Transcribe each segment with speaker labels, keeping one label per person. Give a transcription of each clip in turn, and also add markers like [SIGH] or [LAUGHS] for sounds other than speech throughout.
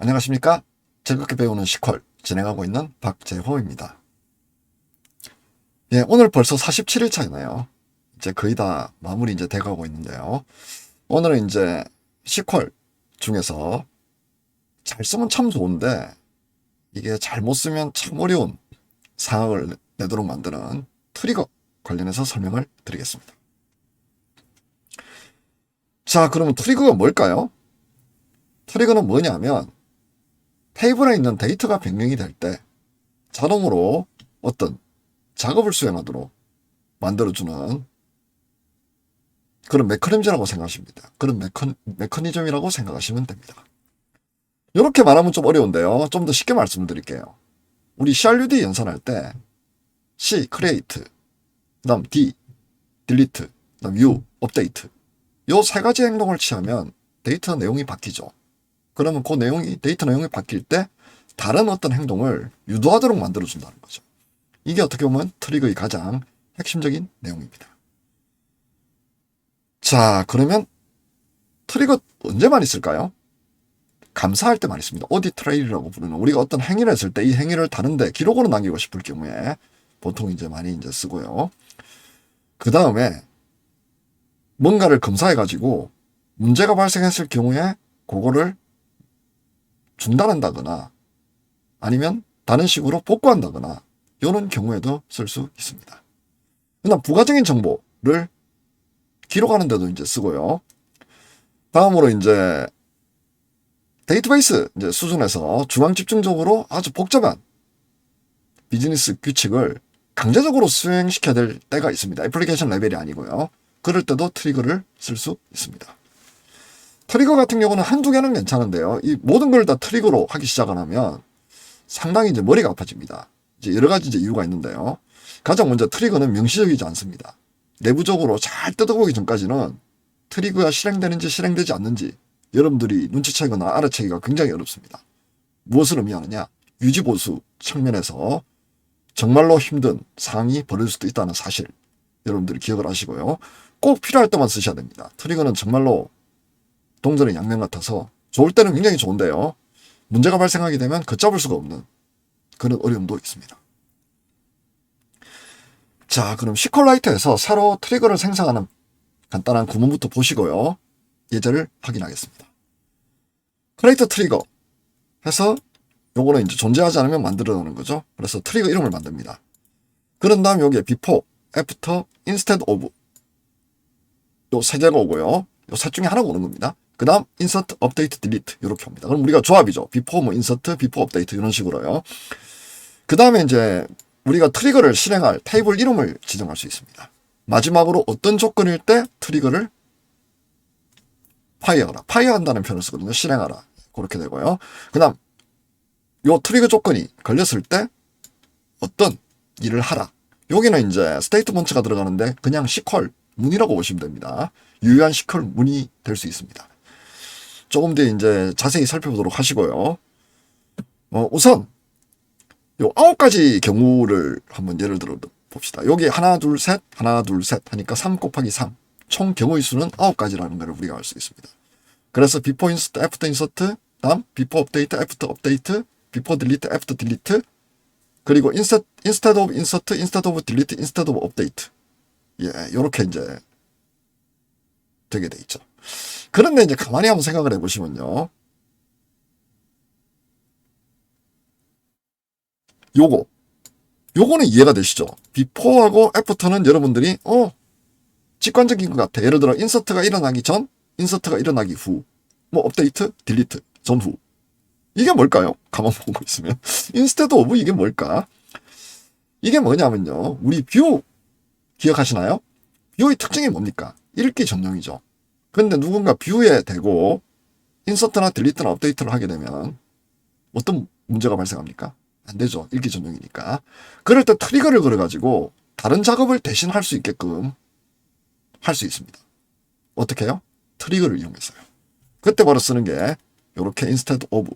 Speaker 1: 안녕하십니까? 즐겁게 배우는 시퀄 진행하고 있는 박재호입니다. 예, 오늘 벌써 47일 차이네요. 이제 거의 다 마무리 이제 돼가고 있는데요. 오늘은 이제 시퀄 중에서 잘 쓰면 참 좋은데 이게 잘못 쓰면 참 어려운 상황을 내도록 만드는 트리거 관련해서 설명을 드리겠습니다. 자, 그러면 트리거가 뭘까요? 트리거는 뭐냐면 테이블에 있는 데이터가 변경이 될 때 자동으로 어떤 작업을 수행하도록 만들어주는 그런 메커니즘이라고 생각하십니다. 그런 메커, 메커니즘이라고 생각하시면 됩니다. 이렇게 말하면 좀 어려운데요. 좀 더 쉽게 말씀드릴게요. 우리 CRUD 연산할 때 C, create, 그다음 D, delete, 그다음 U, update 요 세 가지 행동을 취하면 데이터 내용이 바뀌죠. 그러면 그 내용이 데이터 내용이 바뀔 때 다른 어떤 행동을 유도하도록 만들어 준다는 거죠. 이게 어떻게 보면 트리거의 가장 핵심적인 내용입니다. 자, 그러면 트리거 언제만 있을까요? 감사할 때만 있습니다. 오디 트레일이라고 부르는 우리가 어떤 행위를 했을 때 이 행위를 다른데 기록으로 남기고 싶을 경우에 보통 이제 많이 이제 쓰고요. 그 다음에 뭔가를 검사해 가지고 문제가 발생했을 경우에 그거를 중단한다거나 아니면 다른 식으로 복구한다거나 이런 경우에도 쓸 수 있습니다. 그다음 부가적인 정보를 기록하는 데도 이제 쓰고요. 다음으로 이제 데이터베이스 이제 수준에서 중앙 집중적으로 아주 복잡한 비즈니스 규칙을 강제적으로 수행시켜야 될 때가 있습니다. 애플리케이션 레벨이 아니고요. 그럴 때도 트리거를 쓸 수 있습니다. 트리거 같은 경우는 한두 개는 괜찮은데요. 이 모든 걸 다 트리거로 하기 시작하면 상당히 이제 머리가 아파집니다. 이제 여러 가지 이제 이유가 있는데요. 가장 먼저 트리거는 명시적이지 않습니다. 내부적으로 잘 뜯어보기 전까지는 트리거가 실행되는지 실행되지 않는지 여러분들이 눈치채거나 알아채기가 굉장히 어렵습니다. 무엇을 의미하느냐? 유지보수 측면에서 정말로 힘든 상황이 벌어질 수도 있다는 사실 여러분들이 기억을 하시고요. 꼭 필요할 때만 쓰셔야 됩니다. 트리거는 정말로 동전의 양면 같아서 좋을 때는 굉장히 좋은데요. 문제가 발생하게 되면 걷잡을 수가 없는 그런 어려움도 있습니다. 자, 그럼 시컬라이트에서 새로 트리거를 생성하는 간단한 구문부터 보시고요. 예제를 확인하겠습니다. 크레이터 트리거 해서 요거는 이제 존재하지 않으면 만들어내는 거죠. 그래서 트리거 이름을 만듭니다. 그런 다음 여기에 before, after, instead of 요 세 개가 오고요. 요 셋 중에 하나가 오는 겁니다. 그 다음 insert, update, delete 이렇게 옵니다. 그럼 우리가 조합이죠. before, 뭐 insert, before, update 이런 식으로요. 그 다음에 이제 우리가 트리거를 실행할 테이블 이름을 지정할 수 있습니다. 마지막으로 어떤 조건일 때 트리거를 파이어하라. 파이어한다는 표현을 쓰거든요. 실행하라. 그렇게 되고요. 그 다음 요 트리거 조건이 걸렸을 때 어떤 일을 하라. 여기는 이제 스테이트먼트가 들어가는데 그냥 시퀄 문이라고 보시면 됩니다. 유효한 시퀄 문이 될 수 있습니다. 조금 더 이제 자세히 살펴보도록 하시고요. 어, 우선 요 아홉 가지 경우를 한번 예를 들어 봅시다. 여기 하나, 둘, 셋, 하나, 둘, 셋 하니까 3 곱하기 3. 총 경우의 수는 아홉 가지라는 것을 우리가 알 수 있습니다. 그래서 before insert, after insert, 다음 before update, after update, before delete, after delete, 그리고 instead, instead of insert, instead of delete, instead of update. 예, 요렇게 이제 되게 돼 있죠. 그런데 이제 가만히 한번 생각을 해보시면요. 요거. 요거는 이해가 되시죠? before하고 after는 여러분들이, 어, 직관적인 것 같아. 예를 들어, 인서트가 일어나기 전, 인서트가 일어나기 후, 뭐, 업데이트, 딜리트, 전후. 이게 뭘까요? 가만 보고 있으면. [LAUGHS] 인스테드 오브 이게 뭘까? 이게 뭐냐면요. 우리 뷰 기억하시나요? 뷰의 특징이 뭡니까? 읽기 전용이죠. 근데 누군가 뷰에 대고 인서트나 딜리트나 업데이트를 하게 되면 어떤 문제가 발생합니까? 안 되죠. 읽기 전용이니까. 그럴 때 트리거를 걸어가지고 다른 작업을 대신 할 수 있게끔 할 수 있습니다. 어떻게 해요? 트리거를 이용해서요. 그때 바로 쓰는 게 이렇게 instead of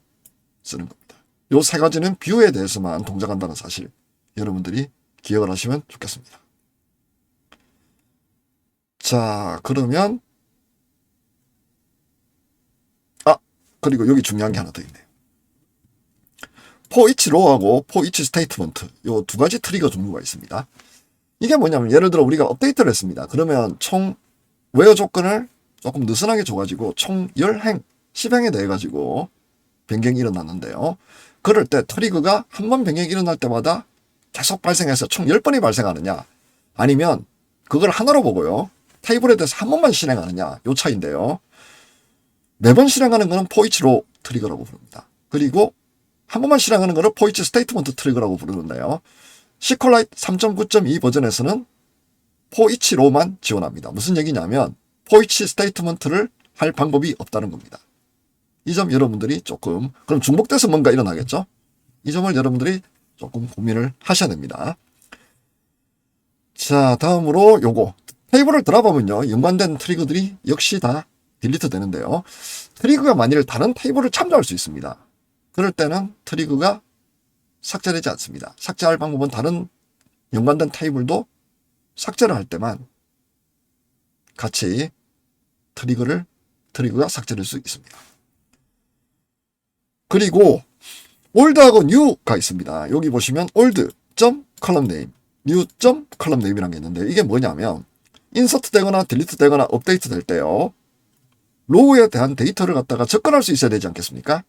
Speaker 1: 쓰는 겁니다. 요 세 가지는 뷰에 대해서만 동작한다는 사실 여러분들이 기억을 하시면 좋겠습니다. 자, 그러면 아, 그리고 여기 중요한 게 하나 더 있네요. 포이치 로하고 포이치 스테이트먼트 요 두 가지 트리거 종류가 있습니다. 이게 뭐냐면 예를 들어 우리가 업데이트를 했습니다. 그러면 총 웨어 조건을 조금 느슨하게 줘가지고 총 10행, 10행에 대해 가지고 변경이 일어났는데요. 그럴 때 트리거가 한 번 변경이 일어날 때마다 계속 발생해서 총 10번이 발생하느냐 아니면 그걸 하나로 보고요. 테이블에 대해서 한 번만 실행하느냐 요 차인데요. 매번 실행하는 거는 포이치로 트리거라고 부릅니다. 그리고 한 번만 실행하는 거를 포이치 스테이트먼트 트리거라고 부르는데요. 시컬라이트 3.9.2 버전에서는 포이치로만 지원합니다. 무슨 얘기냐면 포이치 스테이트먼트를 할 방법이 없다는 겁니다. 이 점 여러분들이 조금 그럼 중복돼서 뭔가 일어나겠죠? 이 점을 여러분들이 조금 고민을 하셔야 됩니다. 자, 다음으로 요거 테이블을 들어보면요. 연관된 트리거들이 역시 다 딜리트 되는데요. 트리거가 만일 다른 테이블을 참조할 수 있습니다. 그럴 때는 트리거가 삭제되지 않습니다. 삭제할 방법은 다른 연관된 테이블도 삭제를 할 때만 같이 트리거를 트리거가 삭제될 수 있습니다. 그리고 올드하고 뉴가 있습니다. 여기 보시면 점 컬럼 네임이라는 게 있는데 이게 뭐냐면 인서트 되거나 딜리트 되거나 업데이트 될 때요. 로우에 대한 데이터를 갖다가 접근할 수 있어야 되지 않겠습니까?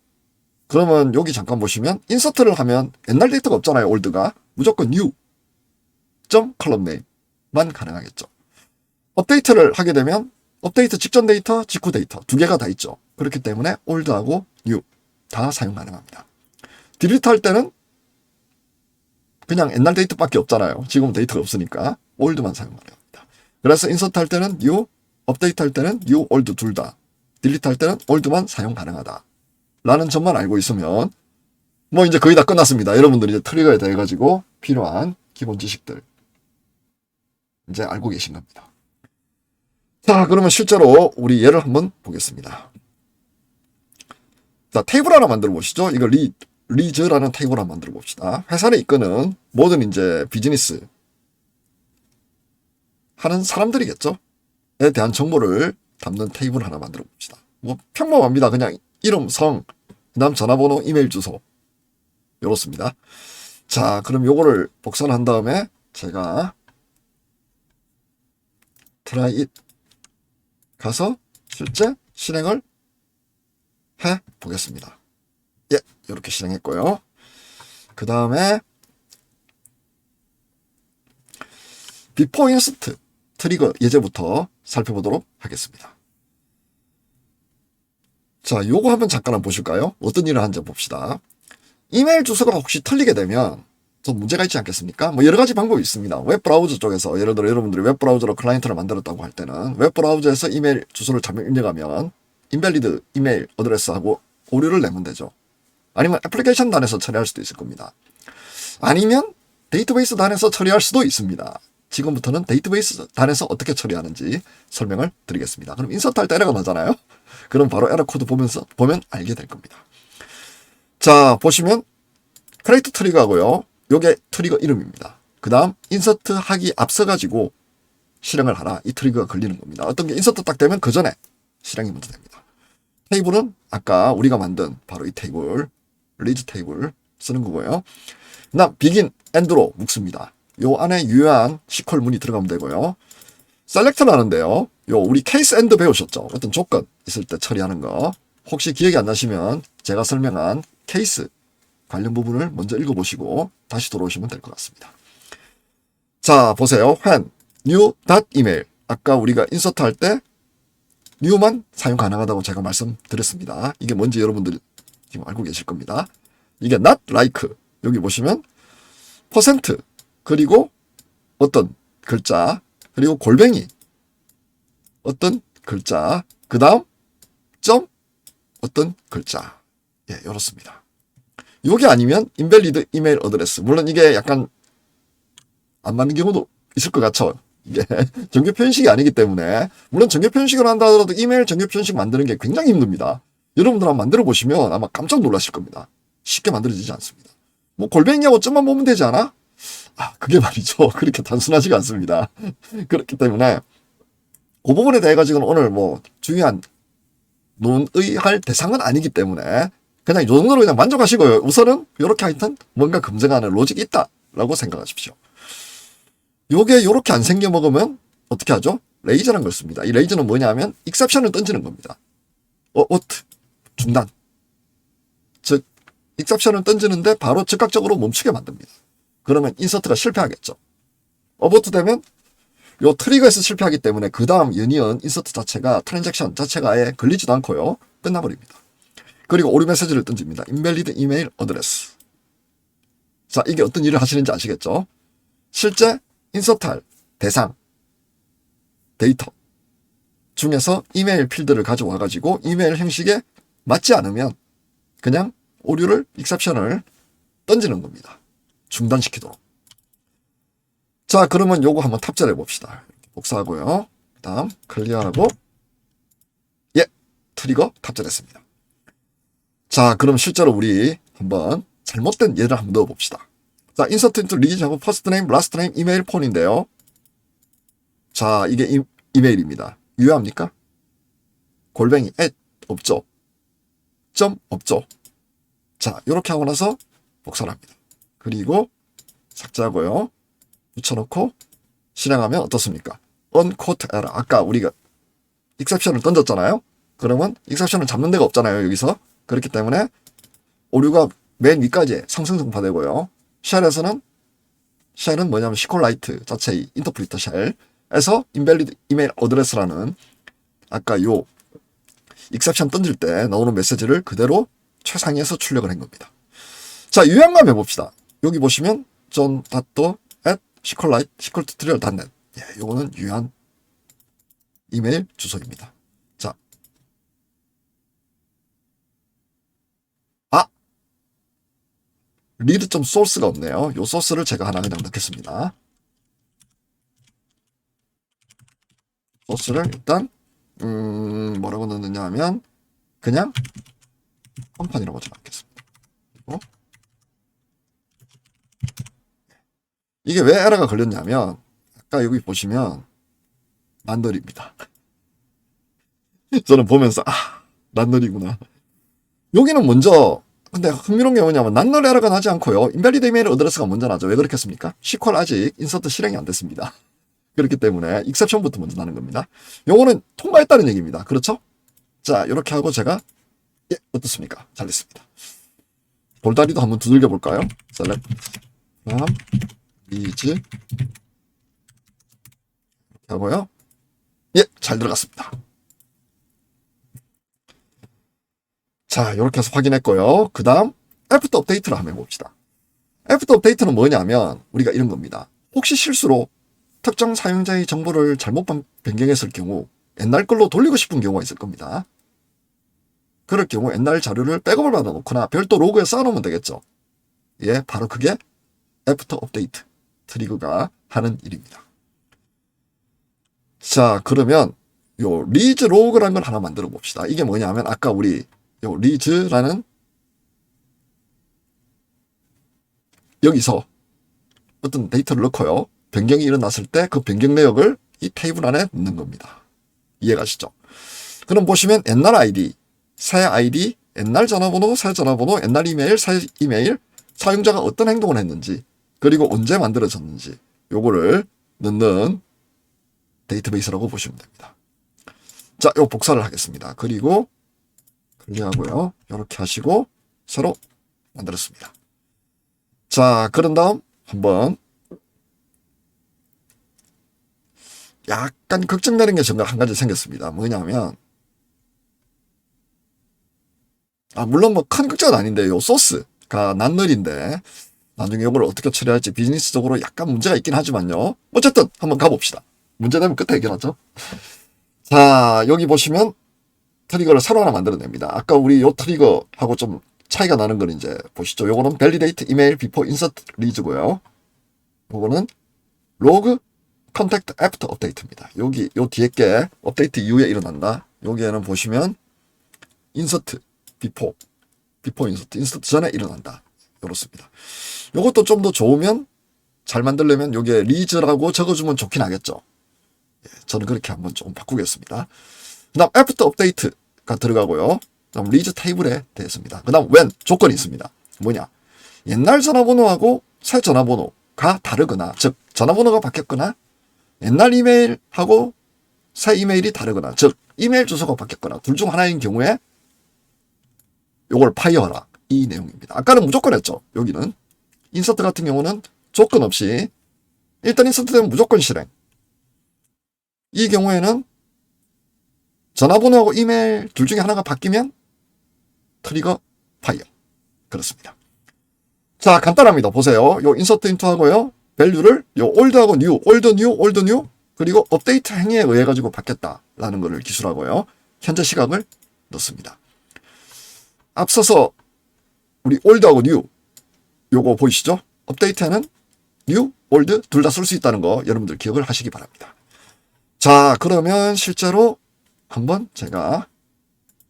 Speaker 1: 그러면 여기 잠깐 보시면 인서트를 하면 옛날 데이터가 없잖아요. 올드가 무조건 new 점 컬럼 네임만 가능하겠죠. 업데이트를 하게 되면 업데이트 직전 데이터, 직후 데이터 두 개가 다 있죠. 그렇기 때문에 올드하고 new 다 사용 가능합니다. 딜리트 할 때는 그냥 옛날 데이터밖에 없잖아요. 지금 데이터가 없으니까 올드만 사용 가능합니다. 그래서 인서트 할 때는 new, 업데이트 할 때는 new, old 둘 다, 딜리트 할 때는 올드만 사용 가능하다. 라는 점만 알고 있으면 뭐 이제 거의 다 끝났습니다. 여러분들이 이제 트리거에 대해 가지고 필요한 기본 지식들 이제 알고 계신 겁니다. 자, 그러면 실제로 우리 예를 한번 보겠습니다. 자, 테이블 하나 만들어 보시죠. 이거 리, 리즈라는 테이블 하나 만들어 봅시다. 회사를 이끄는 모든 이제 비즈니스 하는 사람들이겠죠. 에 대한 정보를 담는 테이블 하나 만들어 봅시다. 뭐 평범합니다. 그냥 이름, 성, 그다음 전화번호, 이메일 주소. 이렇습니다. 자, 그럼 요거를 복사한 다음에 제가 try it 가서 실제 실행을 해 보겠습니다. 예, 이렇게 실행했고요. 그 다음에 비포 인스트 트리거 예제부터 살펴보도록 하겠습니다. 자, 요거 한번 잠깐 한번 보실까요? 어떤 일을 하는지 봅시다. 이메일 주소가 혹시 틀리게 되면 좀 문제가 있지 않겠습니까? 뭐 여러 가지 방법이 있습니다. 웹 브라우저 쪽에서 예를 들어 여러분들이 웹 브라우저로 클라이언트를 만들었다고 할 때는 웹 브라우저에서 이메일 주소를 잘못 입력하면 인벨리드 이메일 어드레스하고 오류를 내면 되죠. 아니면 애플리케이션 단에서 처리할 수도 있을 겁니다. 아니면 데이터베이스 단에서 처리할 수도 있습니다. 지금부터는 데이터베이스 단에서 어떻게 처리하는지 설명을 드리겠습니다. 그럼 인서트 할 때 에러가 나잖아요. 그럼 바로 에러 코드 보면서 보면 알게 될 겁니다. 자, 보시면 크레이트 트리거하고요. 요게 트리거 이름입니다. 그 다음 인서트 하기 앞서 가지고 실행을 하라. 이 트리거가 걸리는 겁니다. 어떤 게 인서트 딱 되면 그 전에 실행이 먼저 됩니다. 테이블은 아까 우리가 만든 바로 이 테이블, 리즈 테이블 쓰는 거고요. 그 다음 비긴 엔드로 묶습니다. 요 안에 유효한 시퀄 문이 들어가면 되고요. 셀렉트를 하는데요. 요 우리 케이스 엔드 배우셨죠? 어떤 조건 있을 때 처리하는 거. 혹시 기억이 안 나시면 제가 설명한 케이스 관련 부분을 먼저 읽어보시고 다시 돌아오시면 될 것 같습니다. 자, 보세요. when new email 아까 우리가 인서트 할 때 new만 사용 가능하다고 제가 말씀드렸습니다. 이게 뭔지 여러분들 지금 알고 계실 겁니다. 이게 not like 여기 보시면 퍼센트 그리고 어떤 글자 그리고 골뱅이 어떤 글자 그 다음 점 어떤 글자 예 이렇습니다. 이게 아니면 인벨리드 이메일 어드레스 물론 이게 약간 안 맞는 경우도 있을 것 같죠. 이게 [LAUGHS] 정규 표현식이 아니기 때문에 물론 정규 표현식을 한다 하더라도 이메일 정규 표현식 만드는 게 굉장히 힘듭니다. 여러분들 한번 만들어 보시면 아마 깜짝 놀라실 겁니다. 쉽게 만들어지지 않습니다. 뭐 골뱅이하고 점만 보면 되지 않아? 아 그게 말이죠. [LAUGHS] 그렇게 단순하지가 않습니다. [LAUGHS] 그렇기 때문에 그 부분에 대해 가지고는 오늘 뭐 중요한 논의할 대상은 아니기 때문에 그냥 이 정도로 그냥 만족하시고요. 우선은 이렇게 하여튼 뭔가 검증하는 로직이 있다라고 생각하십시오. 요게 요렇게 안 생겨 먹으면 어떻게 하죠? 레이저란 걸 씁니다. 이 레이저는 뭐냐면 익셉션을 던지는 겁니다. 어, 어트 중단. 즉 익셉션을 던지는데 바로 즉각적으로 멈추게 만듭니다. 그러면 인서트가 실패하겠죠. 어버트 되면 요 트리거에서 실패하기 때문에 그 다음 유니언 인서트 자체가 트랜잭션 자체가 아예 걸리지도 않고요. 끝나버립니다. 그리고 오류 메시지를 던집니다. 인벨리드 이메일 어드레스. 자, 이게 어떤 일을 하시는지 아시겠죠? 실제 인서트할 대상, 데이터 중에서 이메일 필드를 가져와 가지고 이메일 형식에 맞지 않으면 그냥 오류를 익셉션을 던지는 겁니다. 중단시키도록. 자, 그러면 요거 한번 탑재를 해봅시다. 복사하고요. 그 다음 클리어하고 예, 트리거 탑재됐습니다. 자, 그럼 실제로 우리 한번 잘못된 예를 한번 넣어봅시다. 자, 인서트 인트 리지하고 퍼스트 네임, 라스트 네임, 이메일 폰인데요. 자, 이게 이, 이메일입니다. 유효합니까? 골뱅이 앳 없죠. 점 없죠. 자, 이렇게 하고 나서 복사를 합니다. 그리고 삭제하고요. 붙여놓고 실행하면 어떻습니까? unquote error. 아까 우리가 익셉션을 던졌잖아요. 그러면 익셉션을 잡는 데가 없잖아요. 여기서. 그렇기 때문에 오류가 맨 위까지 상승성파되고요. 쉘에서는 쉘은 뭐냐면 시콜라이트 자체의 인터프리터 쉘에서 인벨리드 이메일 어드레스라는 아까 요 익셉션 던질 때 나오는 메시지를 그대로 최상위에서 출력을 한 겁니다. 자, 유형감 해봅시다. 여기 보시면 존 닷도 시컬라이트 시컬투트리얼 닷넷 예, 요거는 유한 이메일 주소입니다. 자, 아 리드 점 소스가 없네요. 요 소스를 제가 하나 그냥 넣겠습니다. 소스를 일단 음, 뭐라고 넣느냐 하면 그냥 컴판이라고 적어놓겠습니다. 그리고 이게 왜 에러가 걸렸냐면 아까 여기 보시면 난널입니다. [LAUGHS] 저는 보면서 아 난널이구나. 여기는 먼저 근데 흥미로운 게 뭐냐면 난널 에러가 나지 않고요. 인벨리드 이메일 어드레스가 먼저 나죠. 왜 그렇겠습니까? 시퀄 아직 인서트 실행이 안 됐습니다. [LAUGHS] 그렇기 때문에 익셉션부터 먼저 나는 겁니다. 요거는 통과했다는 얘기입니다. 그렇죠? 자, 이렇게 하고 제가 예, 어떻습니까? 잘 됐습니다. 돌다리도 한번 두들겨 볼까요? 셀렉트 다음 이렇게 하고요. 예, 잘 들어갔습니다. 자, 이렇게 해서 확인했고요. 그 다음 애프터 업데이트를 한번 해봅시다. 애프터 업데이트는 뭐냐면 우리가 이런 겁니다. 혹시 실수로 특정 사용자의 정보를 잘못 반- 변경했을 경우 옛날 걸로 돌리고 싶은 경우가 있을 겁니다. 그럴 경우 옛날 자료를 백업을 받아 놓거나 별도 로그에 쌓아놓으면 되겠죠. 예, 바로 그게 애프터 업데이트 트리거가 하는 일입니다. 자, 그러면 요 리즈 로그라는 걸 하나 만들어 봅시다. 이게 뭐냐면 아까 우리 요 리즈라는 여기서 어떤 데이터를 넣고요. 변경이 일어났을 때 그 변경 내역을 이 테이블 안에 넣는 겁니다. 이해가시죠? 그럼 보시면 옛날 아이디, 새 아이디, 옛날 전화번호, 새 전화번호, 옛날 이메일, 새 이메일, 사용자가 어떤 행동을 했는지, 그리고 언제 만들어졌는지, 요거를 넣는 데이터베이스라고 보시면 됩니다. 자, 요 복사를 하겠습니다. 그리고 클리어하고요. 이렇게 하시고 새로 만들었습니다. 자, 그런 다음 한번 약간 걱정되는 게 정말 한 가지 생겼습니다. 뭐냐면 아 물론 뭐 큰 걱정은 아닌데 요 소스가 난널인데 나중에 이걸 어떻게 처리할지 비즈니스적으로 약간 문제가 있긴 하지만요. 어쨌든 한번 가봅시다. 문제되면 끝에 해결하죠. 자 여기 보시면 트리거를 새로 하나 만들어냅니다. 아까 우리 요 트리거하고 좀 차이가 나는 건 이제 보시죠. 요거는 밸리데이트 이메일 비포 인서트 리즈고요. 요거는 로그 컨택트 애프터 업데이트입니다. 여기 요 뒤에 게 업데이트 이후에 일어난다. 여기에는 보시면 인서트 비포 비포 인서트 인서트 전에 일어난다. 이렇습니다. 요것도 좀 더 좋으면 잘 만들려면 요게 리즈라고 적어주면 좋긴 하겠죠. 예, 저는 그렇게 한번 좀 바꾸겠습니다. 그 다음 애프터 업데이트가 들어가고요. 그다음 리즈 테이블에 대해서입니다. 그 다음 when 조건이 있습니다. 뭐냐? 옛날 전화번호하고 새 전화번호가 다르거나 즉 전화번호가 바뀌었거나 옛날 이메일하고 새 이메일이 다르거나 즉 이메일 주소가 바뀌었거나 둘 중 하나인 경우에 요걸 파이어하라 이 내용입니다. 아까는 무조건 했죠. 여기는 인서트 같은 경우는 조건 없이 일단 인서트 되면 무조건 실행. 이 경우에는 전화번호하고 이메일 둘 중에 하나가 바뀌면 트리거 파이어. 그렇습니다. 자, 간단합니다. 보세요. 요 인서트 인투 하고요. 밸류를 요 올드하고 뉴, 올드 뉴, 올드 뉴 그리고 업데이트 행위에 의해 가지고 바뀌었다라는 것을 기술하고요. 현재 시각을 넣습니다. 앞서서 우리 올드하고 뉴 요거 보이시죠? 업데이트는 뉴, 올드 둘 다 쓸 수 있다는 거 여러분들 기억을 하시기 바랍니다. 자, 그러면 실제로 한번 제가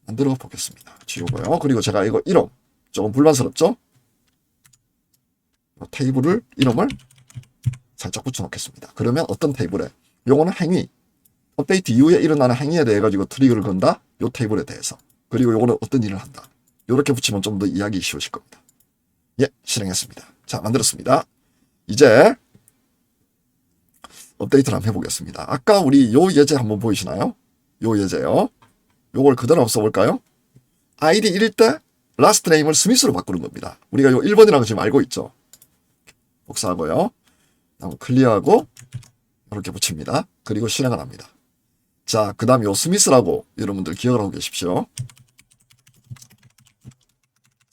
Speaker 1: 만들어 보겠습니다. 지우고요. 그리고 제가 이거 이름 조금 불만스럽죠? 테이블을 이름을 살짝 붙여놓겠습니다. 그러면 어떤 테이블에 요거는 행위 업데이트 이후에 일어나는 행위에 대해 가지고 트리거를 건다. 요 테이블에 대해서 그리고 요거는 어떤 일을 한다. 요렇게 붙이면 좀 더 이해하기 쉬우실 겁니다. 예, 실행했습니다. 자, 만들었습니다. 이제 업데이트를 한번 해보겠습니다. 아까 우리 요 예제 한번 보이시나요? 요 예제요. 요걸 그대로 한번 써볼까요? 아이디 1일 때 라스트 네임을 스미스로 바꾸는 겁니다. 우리가 요 1번이라는 거 지금 알고 있죠? 복사하고요. 다음 클리어하고 이렇게 붙입니다. 그리고 실행을 합니다. 자, 그 다음 요 스미스라고 여러분들 기억을 하고 계십시오.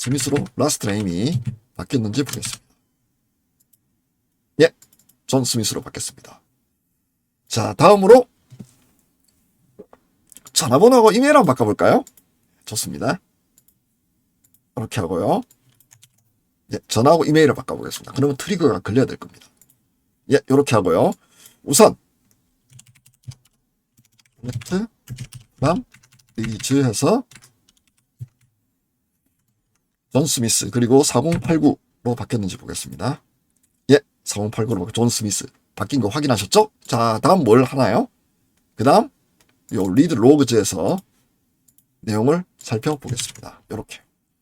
Speaker 1: 스미스로 라스트 네임이 바뀌었는지 보겠습니다. 예, 존 스미스로 바뀌었습니다. 자, 다음으로 전화번호하고 이메일 한번 바꿔볼까요? 좋습니다. 이렇게 하고요. 예, 전화하고 이메일을 바꿔보겠습니다. 그러면 트리거가 걸려야 될 겁니다. 예, 이렇게 하고요. 우선 네트 람 리즈 해서 존 스미스 그리고 4089로 바뀌었는지 보겠습니다. 예, 4089로 존 스미스 바뀐 거 확인하셨죠? 자, 다음 뭘 하나요? 그 다음 요 리드 로그즈에서 내용을 살펴보겠습니다. 이렇게.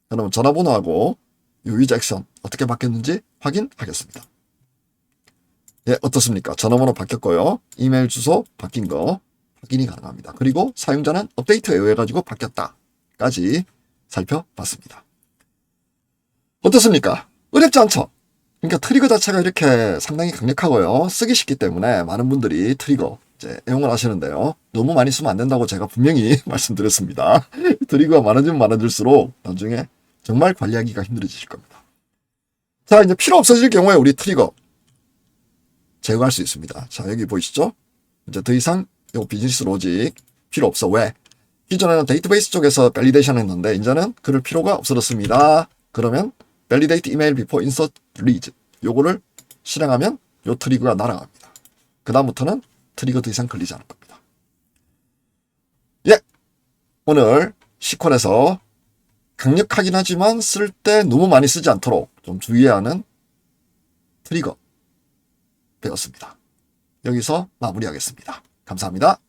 Speaker 1: 그러면 전화번호하고 요 유저 액션 어떻게 바뀌었는지 확인하겠습니다. 예, 어떻습니까? 전화번호 바뀌었고요. 이메일 주소 바뀐 거 확인이 가능합니다. 그리고 사용자는 업데이트에 의해 가지고 바뀌었다까지 살펴봤습니다. 어떻습니까? 어렵지 않죠? 그러니까 트리거 자체가 이렇게 상당히 강력하고요. 쓰기 쉽기 때문에 많은 분들이 트리거 이제 애용을 하시는데요. 너무 많이 쓰면 안 된다고 제가 분명히 [LAUGHS] 말씀드렸습니다. 트리거가 많아지면 많아질수록 나중에 정말 관리하기가 힘들어지실 겁니다. 자, 이제 필요 없어질 경우에 우리 트리거 제거할 수 있습니다. 자, 여기 보이시죠? 이제 더 이상 요 비즈니스 로직 필요 없어. 왜? 기존에는 데이터베이스 쪽에서 밸리데이션 했는데 이제는 그럴 필요가 없어졌습니다. 그러면 validate email before insert read 요거를 실행하면 요 트리거가 날아갑니다. 그 다음부터는 트리거 더 이상 걸리지 않을 겁니다. 예, 오늘 시퀄에서 강력하긴 하지만 쓸 때 너무 많이 쓰지 않도록 좀 주의해야 하는 트리거 배웠습니다. 여기서 마무리하겠습니다. 감사합니다.